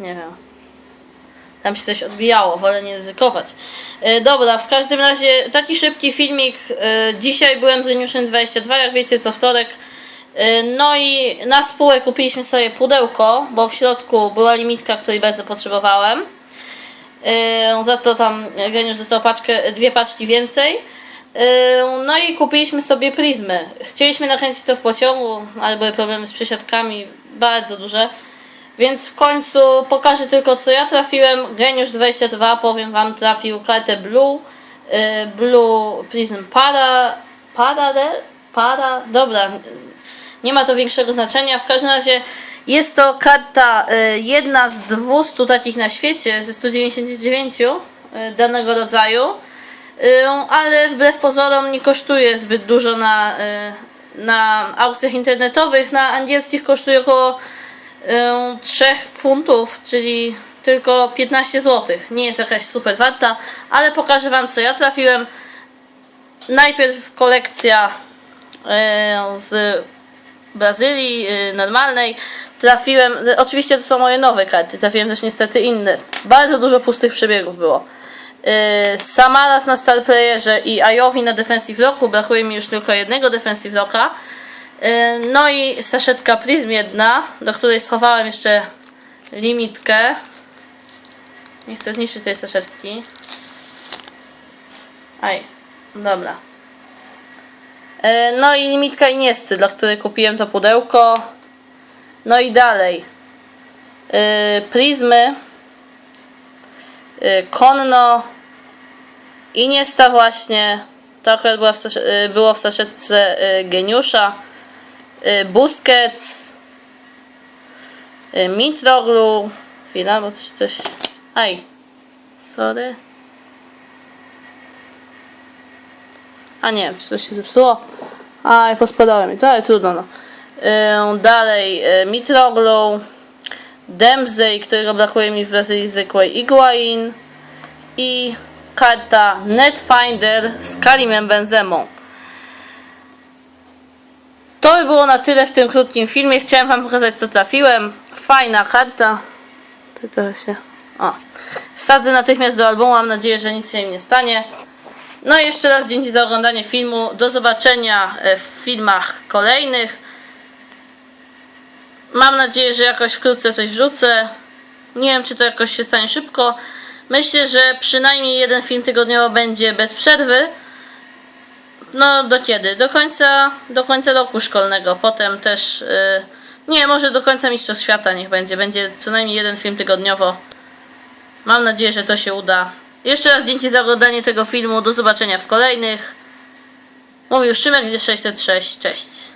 Nie wiem. Tam się coś odbijało, wolę nie ryzykować. E, dobra, w każdym razie taki szybki filmik. E, dzisiaj byłem z Reniuszem 22, jak wiecie, co wtorek. E, no i na spółę kupiliśmy sobie pudełko, bo w środku była limitka, której bardzo potrzebowałem. E, za to tam Geniusz dostał paczkę, dwie paczki więcej. No i kupiliśmy sobie prizmy. Chcieliśmy nakręcić to w pociągu, ale były problemy z przesiadkami bardzo duże. Więc w końcu pokażę tylko co ja trafiłem. Geniusz 22 powiem wam trafił kartę Blue. y, Blue Prism Para. Para. Para. Dobra. Nie ma to większego znaczenia. W każdym razie jest to karta y, jedna z 200 takich na świecie, ze 199 y, danego rodzaju. Y, ale wbrew pozorom nie kosztuje zbyt dużo na, y, na aukcjach internetowych. Na angielskich kosztuje około 3 funtów, czyli tylko 15 zł. Nie jest jakaś super warta, ale pokażę Wam co ja trafiłem. Najpierw kolekcja y, z Brazylii y, normalnej. Trafiłem, oczywiście to są moje nowe karty, trafiłem też niestety inne. Bardzo dużo pustych przebiegów było. Y, Samaras na Star Playerze i Ajowi na Defensive Locku. Brakuje mi już tylko jednego Defensive Locka. Y, No i saszetka Prism jedna, do której schowałem jeszcze limitkę. Nie chcę zniszczyć tej saszetki. Aj, dobra. E, No i limitka Iniesty, dla której kupiłem to pudełko. No i dalej. E, Prizmy. Konno. Iniesta właśnie. To akurat była w było w saszetce Geniusza. E, Busquets. E, Mitroglu. Chwila, bo się coś... Aj. Sorry. A nie czy coś się zepsuło. A, i pospadałem mi to, ale trudno. No. Dalej, yy, Mitroglu, Dempsey, którego brakuje mi w Brazylii zwykłej, Iguain i karta Netfinder z Karimem Benzemą. To by było na tyle w tym krótkim filmie. Chciałem Wam pokazać, co trafiłem. Fajna karta. To teraz się... O. Wsadzę natychmiast do albumu. Mam nadzieję, że nic się im nie stanie. No i jeszcze raz dzięki za oglądanie filmu. Do zobaczenia e, w filmach kolejnych. Mam nadzieję, że jakoś wkrótce coś wrzucę. Nie wiem, czy to jakoś się stanie szybko. Myślę, że przynajmniej jeden film tygodniowo będzie bez przerwy. No do kiedy? Do końca, do końca roku szkolnego. Potem też. Yy, nie, może do końca Mistrzostw Świata niech będzie. Będzie co najmniej jeden film tygodniowo. Mam nadzieję, że to się uda. Jeszcze raz dzięki za oglądanie tego filmu. Do zobaczenia w kolejnych. Mówił Szymek 606. Cześć.